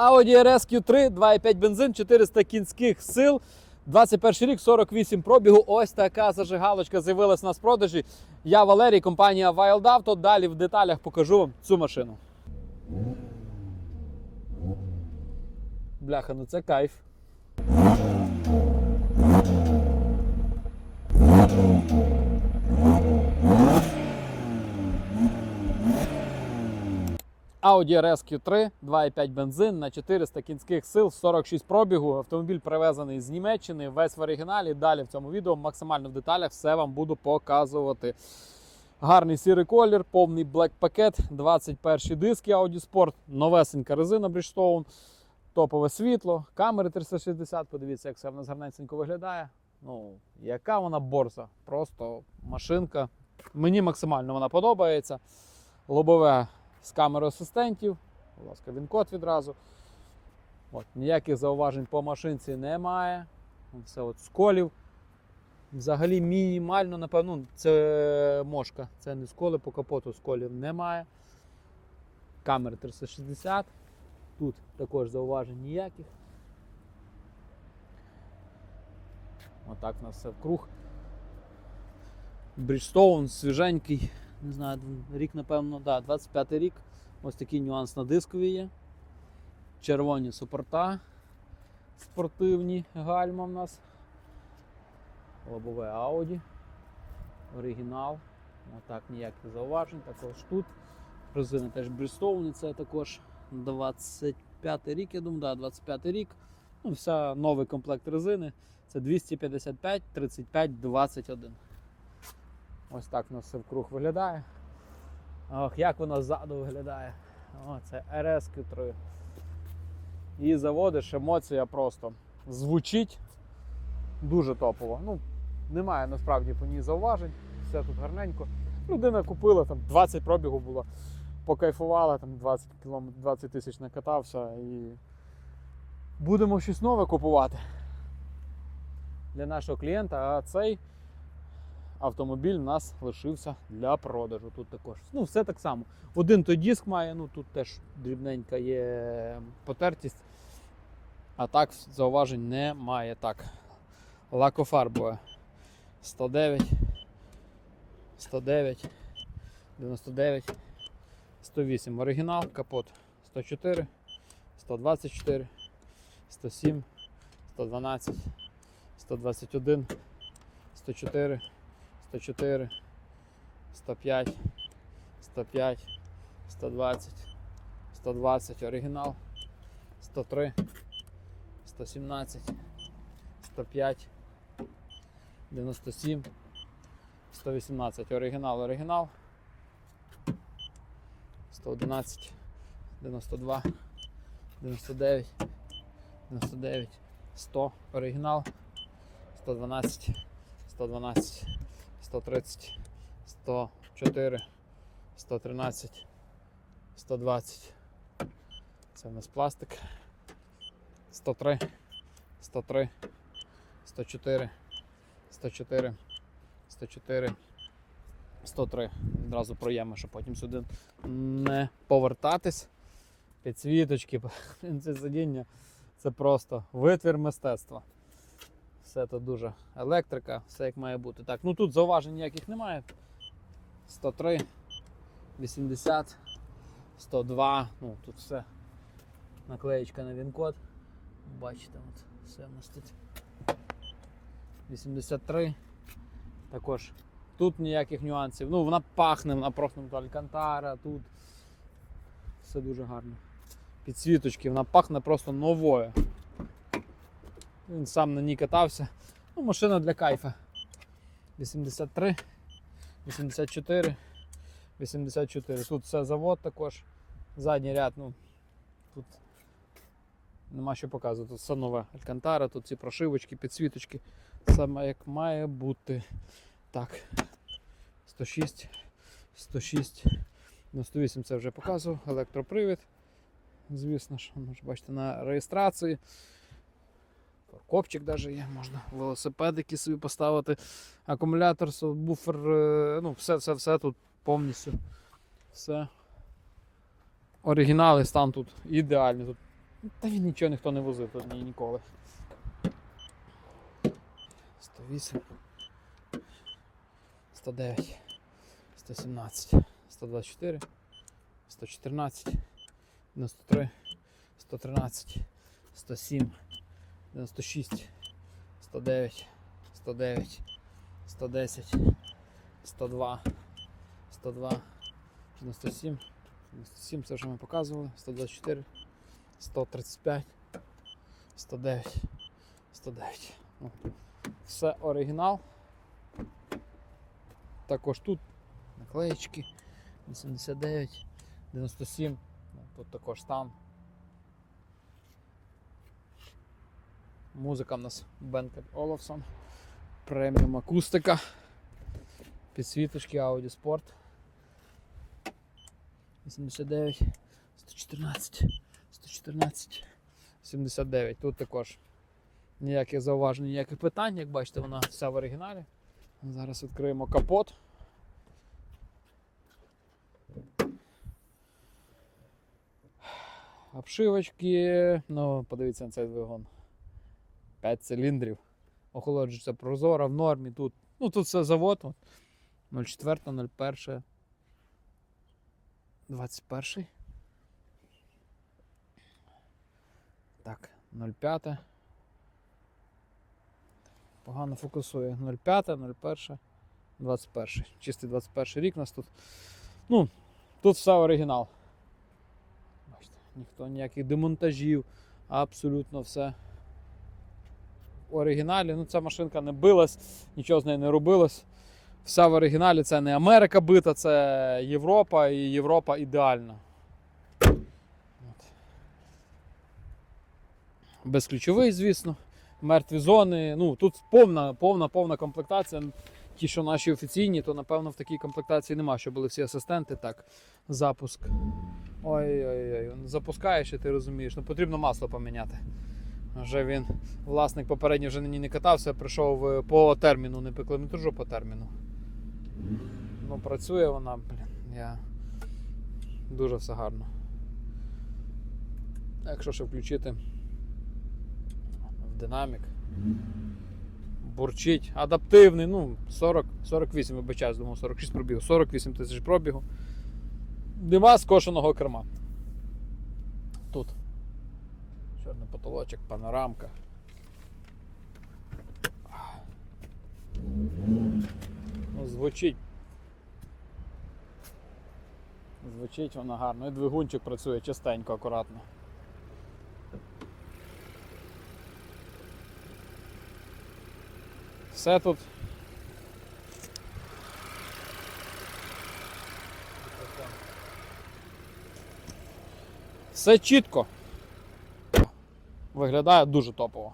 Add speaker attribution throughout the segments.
Speaker 1: Audi RS Q3, 2,5 бензин, 400 кінських сил. 21 рік, 48 пробігу. Ось така зажигалочка з'явилась у нас продажі. Я Валерій, компанія Wild Auto. Далі в деталях покажу вам цю машину. Бляха, ну це кайф. Audi RS Q3, 2,5 бензин на 400 кінських сил, 46 пробігу. Автомобіль привезений з Німеччини, весь в оригіналі. Далі в цьому відео максимально в деталях все вам буду показувати. Гарний сірий колір, повний блек пакет, 21 диски Audi Sport, новесенька резина Bridgestone, топове світло, камери 360. Подивіться, як все в нас гарненько виглядає. Ну, яка вона борза, просто машинка. Мені максимально вона подобається. Лобове з камерою асистентів. Будь ласка, він код відразу. От, ніяких зауважень по машинці немає. Все от сколів. Взагалі мінімально, напевно, це мошка. Це не сколи по капоту, сколів немає. Камери 360. Тут також зауважень ніяких. Отак у нас все вкруг. Bridgestone свіженький. Не знаю, рік, напевно, да, 25 рік. Ось такий нюанс на дискові є. Червоні супорта. Спортивні гальма в нас. Лобове Audi. Оригінал. Отак ніяких зауважень. Також тут. Резина теж Bridgestone, це також 25 рік, я думаю, да, 25 рік. Ну, вся новий комплект резини. Це 255, 35, 21. Ось так у нас все вкруг виглядає. Ох, як воно ззаду виглядає. О, це RS Q3. І заводиш, емоція просто звучить дуже топово. Ну, немає насправді по ній зауважень, все тут гарненько. Людина купила, там 20 пробігу було, покайфувала, там 20 км, 20 тисяч накатався і будемо щось нове купувати для нашого клієнта, а цей автомобіль у нас лишився для продажу. Тут також. Ну, все так само. Один той диск має, ну тут теж дрібненька є потертість. А так зауважень немає. Так. Лакофарбове 109, 109, 99, 108. Оригінал, капот 104, 124, 107, 112, 121, 104. 104, 105, 105, 120, 120 оригінал, 103, 117, 105, 97, 118 оригінал, оригінал, 111, 92, 99, 99, 100 оригінал, 112, 112. 130, 104, 113, 120. Це у нас пластик. 103, 103, 104, 104, 104, 103. Відразу проємо, щоб потім сюди не повертатись. Підсвіточки, це сидіння. Це просто витвір мистецтва. Все тут дуже електрика, все як має бути. Так, ну тут зауважень ніяких немає. 103, 80, 102, ну тут все. Наклеєчка на він-код. Бачите, от все у нас тут. 83. Також тут ніяких нюансів. Ну, вона пахне, вона ну, алькантара, тут все дуже гарно. Підсвіточки, вона пахне просто новою. Він сам на ній катався. Ну, машина для кайфа. 83, 84, 84. Тут все завод також. Задній ряд, ну тут нема що показувати. Тут все нове Алькантара, тут ці прошивочки, підсвіточки. Саме як має бути. Так. 106, 106, 98 це вже показував, електропривід. Звісно ж бачите на реєстрації. Копчик навіть є, можна велосипедики собі поставити, акумулятор, буфер, е, ну, все, все, все тут повністю. Все. Оригінали стан тут ідеальний. Тут Та він нічого ніхто не возив тут ні, ніколи. 108, 109, 117, 124, 114, 93, 113, 107, 96, 109, 109, 110, 102, 102, 97, 97, це вже ми показували, 124, 135, 109, 109. Ну, Все оригінал. Також тут наклеєчки 89, 97. Ну, Тут також стан. Музика в нас Бенкет Олафсон. Преміум акустика. Підсвіточки Audi Sport. 89, 114, 114, 79. Тут також ніяких зауважень, ніяких питань. Як бачите, вона вся в оригіналі. Зараз відкриємо капот. Обшивочки. Ну, подивіться на цей двигун. 5 циліндрів. Охолоджується прозоро в нормі. Тут, ну, тут все завод. 04, 01. 21. Так, 05. Погано фокусує. 05, 01, 21. Чистий 21 рік у нас тут. Ну, тут все оригінал. Бачите, ніхто ніяких демонтажів, абсолютно все оригіналі. Ну, ця машинка не билась, нічого з нею не робилось. Вся в оригіналі це не Америка бита, це Європа і Європа ідеальна. Безключовий, звісно. Мертві зони. Ну, тут повна, повна, повна комплектація. Ті, що наші офіційні, то напевно в такій комплектації нема, що були всі асистенти. Так, запуск. Ой-ой-ой, запускаєш і ти розумієш, ну потрібно масло поміняти. Вже він, власник попередньо вже на ній не катався, прийшов е, по терміну, не по кілометражу, по терміну. Ну, працює вона, блін, я... дуже все гарно. Якщо ще включити в динамік. Бурчить, адаптивний, ну, 40, 48, вибачаюсь, думав, 46 пробігу, 48 тисяч пробігу. Нема скошеного керма. Тут. Потолочок, панорамка. Ну, звучить. Звучить вона гарно. І двигунчик працює частенько, акуратно. Все тут. Все чітко. Виглядає дуже топово.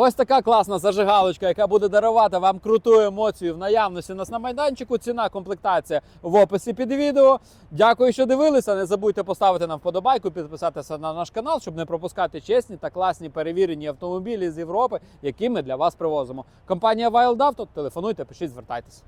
Speaker 1: Ось така класна зажигалочка, яка буде дарувати вам круту емоцію в наявності у нас на майданчику. Ціна комплектація в описі під відео. Дякую, що дивилися. Не забудьте поставити нам вподобайку, підписатися на наш канал, щоб не пропускати чесні та класні перевірені автомобілі з Європи, які ми для вас привозимо. Компанія Wild Auto, телефонуйте, пишіть, звертайтеся.